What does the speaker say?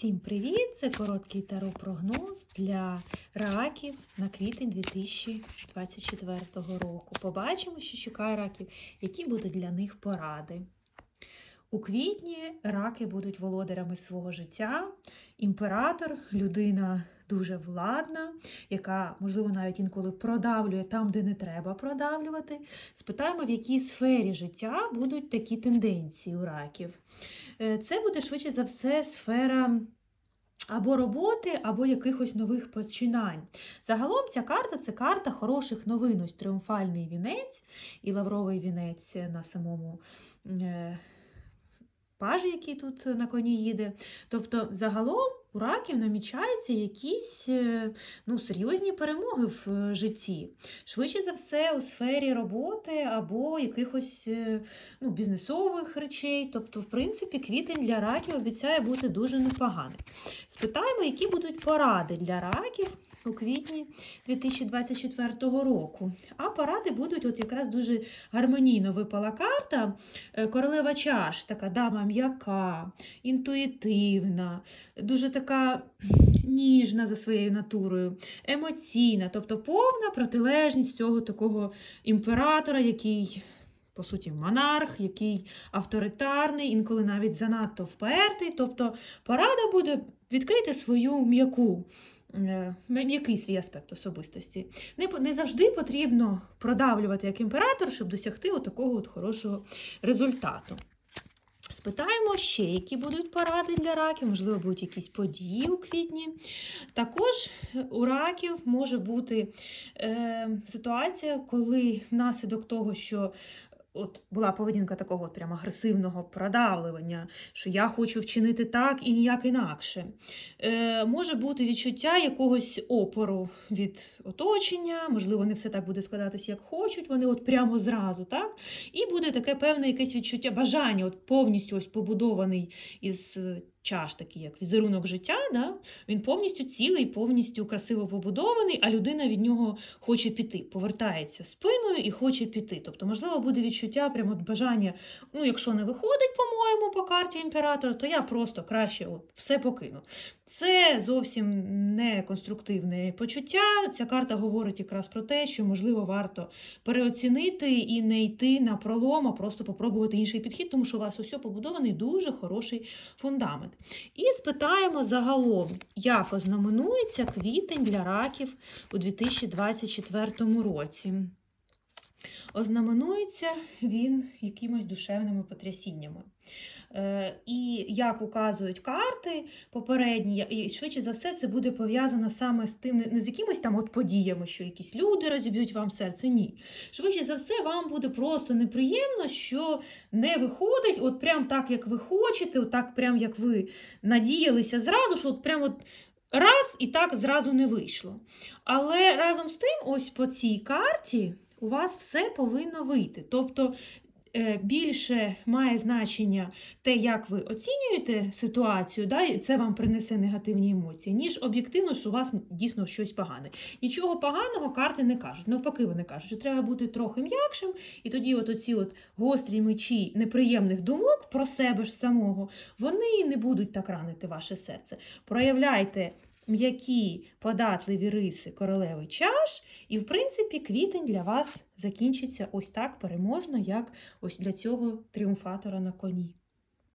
Усім привіт! Це короткий таро-прогноз для раків на квітень 2024 року. Побачимо, що чекає раків, які будуть для них поради. У квітні раки будуть володарями свого життя. Імператор людина дуже владна, яка, можливо, навіть інколи продавлює там, де не треба продавлювати. Спитаємо, в якій сфері життя будуть такі тенденції у раків. Е, Це буде швидше за все сфера. Або роботи, або якихось нових починань. Загалом ця карта це карта хороших новин. Ось тріумфальний вінець і лавровий вінець на самому е, який тут на коні їде. Тобто, загалом у раків намічаються якісь е, ну, серйозні перемоги в е, житті. Швидше за все, у сфері роботи або якихось е, ну, бізнесових речей. Тобто, в принципі, квітень для раків обіцяє бути дуже непоганий. Спитаємо, які будуть поради для раків. У квітні 2024 року. А поради будуть, от якраз дуже гармонійно випала карта. Е, Королева чаш, така дама м'яка, інтуїтивна, дуже така ніжна за своєю натурою, емоційна, тобто повна протилежність цього такого імператора, який. По суті, монарх, який авторитарний, інколи навіть занадто впертий. Тобто порада буде відкрити свою м'яку, е, м'який свій аспект особистості. Не, не завжди потрібно продавлювати як імператор, щоб досягти такого от хорошого результату. Спитаємо ще, які будуть поради для раків, можливо, будуть якісь події у квітні. Також у раків може бути е, ситуація, коли внаслідок того, що от була поведінка такого от прям агресивного продавлювання, що я хочу вчинити так і ніяк інакше. Е, може бути відчуття якогось опору від оточення, можливо, не все так буде складатися, як хочуть, вони от прямо зразу, так? І буде таке певне якесь відчуття бажання, от повністю ось побудований із е, чаш, такий як візерунок життя. Да? Він повністю цілий, повністю красиво побудований, а людина від нього хоче піти, повертається спиною і хоче піти. Тобто, можливо, буде відчуття, прямо от бажання, ну, якщо не виходить, по-моєму, по карті імператора, то я просто краще от все покину. Це зовсім не конструктивне почуття. Ця карта говорить якраз про те, що можливо варто переоцінити і не йти на пролом, а просто попробувати інший підхід, тому що у вас усе побудований дуже хороший фундамент. І спитаємо загалом, як ознаменується квітень для раків у 2024 році. Ознаменується він якимось душевними потрясіннями. Е, Як указують карти попередні, і швидше за все, це буде пов'язано саме з тим, не- з якимось там от подіями, що якісь люди розіб'ють вам серце. Ні. Швидше за все, вам буде просто неприємно, що не виходить, от прям так, як ви хочете, от так прям як ви надіялися зразу, що от прям от раз і так зразу не вийшло. Але разом з тим, ось по цій карті у вас все повинно вийти. Тобто більше має значення те, як ви оцінюєте ситуацію, да, і це вам принесе негативні емоції, ніж об'єктивно, що у вас дійсно щось погане. Нічого поганого карти не кажуть. Навпаки, вони кажуть, що треба бути трохи м'якшим, і тоді от оці от гострі мечі неприємних думок про себе ж самого, вони не будуть так ранити ваше серце. Проявляйте м'які податливі риси королеви чаш, і, в принципі, квітень для вас закінчиться ось так переможно, як ось для цього тріумфатора на коні.